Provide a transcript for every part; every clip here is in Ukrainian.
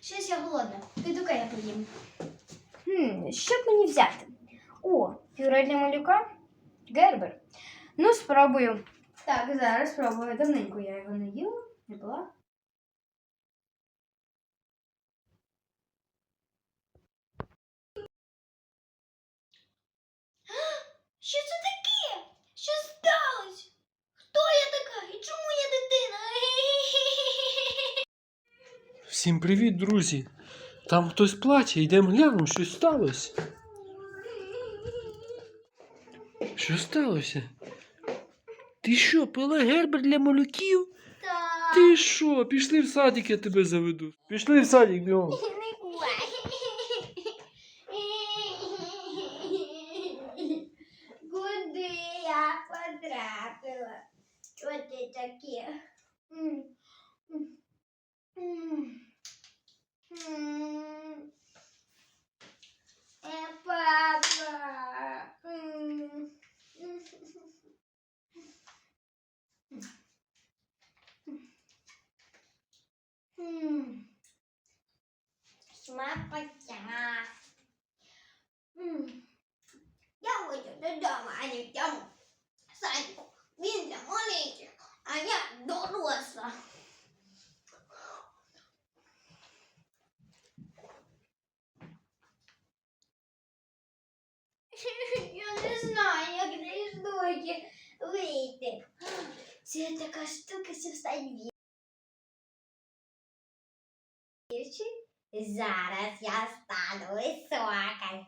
Щось я голодна. Піду-ка я поїм. Хм, що б мені взяти? О, пюре для малюка? Гербер. Ну, спробую. Так, зараз спробую. Давненько я його не їла, не була. Що це таке? Що сталося? Хто я така і чому я дитина? Всім привіт, друзі! Там хтось плаче, йдемо глянемо, щось сталося. Що сталося? Ти що, пила гербер для малюків? Так. Ти що? Пішли в садик, я тебе заведу. Пішли в садик, бігом. хочу додому, а не в цьому садику. Він для маленьких, а я доросла. Я не знаю, як з дочі вийти. Це така штука, що встать вірші. Зараз я стану висока.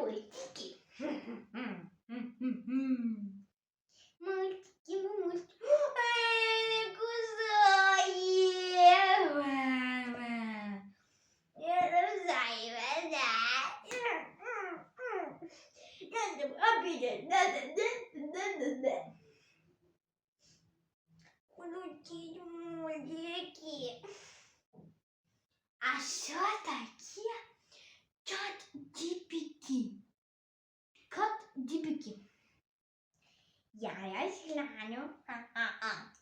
мультики. Мультики, мультики. Не кусає. Я кусаю, да. Надо обидеть, надо, да, да, да, да. Мультики. А що таке чат GPT? GPT. Я розгляну. ха-ха-а.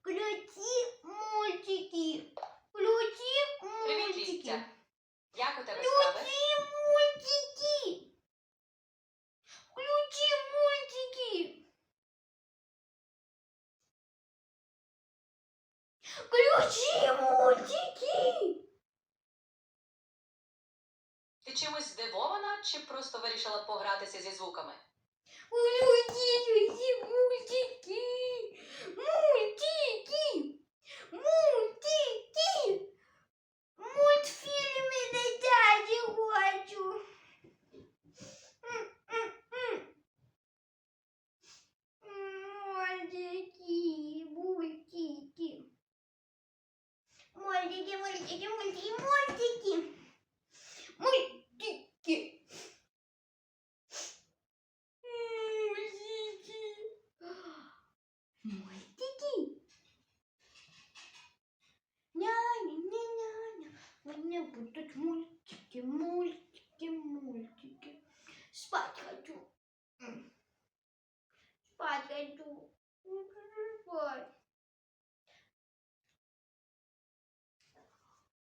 Включи мультики. Включи мультики. Як у тебе справи? Включи мультики. Включи мультики. Включи мультики. Ти чимось здивована чи просто вирішила погратися зі звуками? Включи мультики. Мультики. Хочу. Не спать.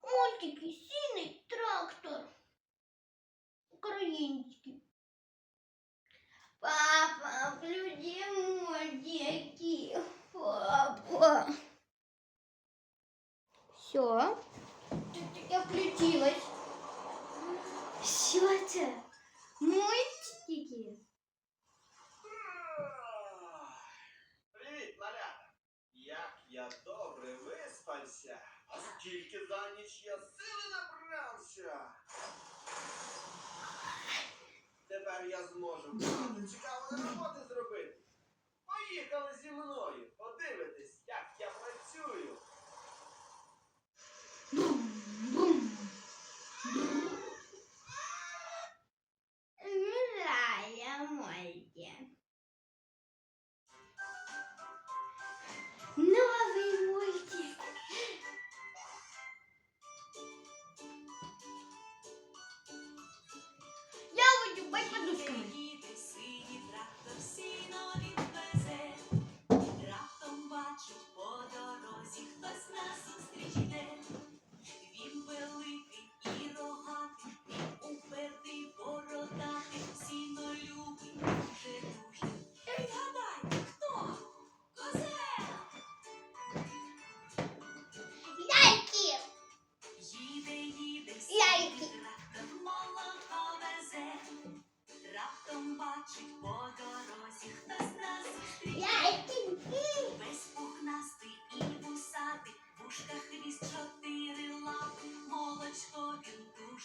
Мультики, синий трактор. Український. Папа, включи мультики. Папа. Все. А скільки за ніч я сили набрався. Тепер я зможу багато цікавої роботи зробити. Поїхали зі мною,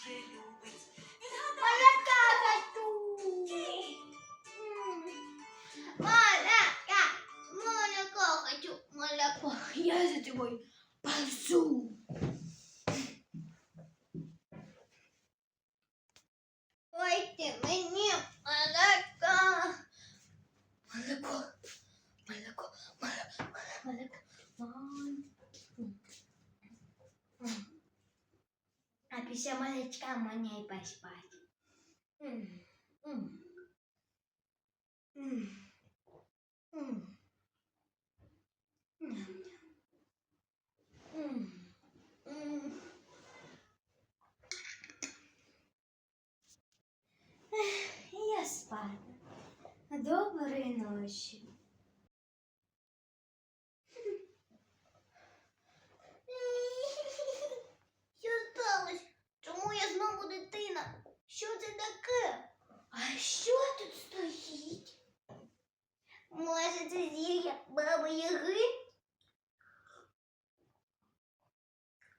дуже любить. Молока. Молоко хочу. Молоко. Я за тобой ползу. Дайте мені молока. Молоко. Молоко. Молоко. Молоко. Мам. А після молочка мені й поспати. М, м. М. М. Ням-ням. М. М. Ех, Я спати. Доброї ночі. Що сталося? Чому я знову дитина? Що це таке? А що тут стоїть? Може, це Яги?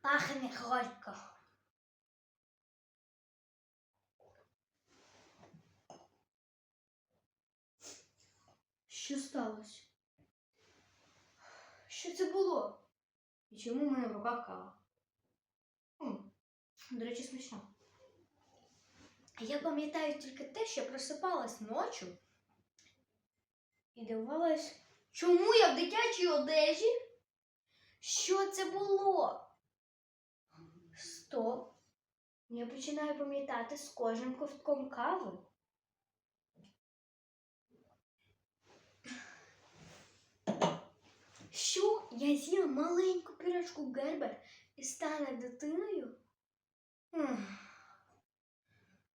Пахне горько. Що сталося? Що це було? І чому в мене в руках кава? М, До речі, смішно. Я пам'ятаю тільки те, що просипалась ночі і дивилась, чому я в дитячій одежі? Що це було? Стоп. Я починаю пам'ятати з кожним ковтком кави. Що я з'їла маленьку пірашку Гербер і стане дитиною?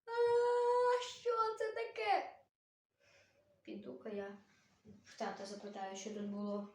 А, що це таке? Піду-ка я в тата запитаю, що тут було.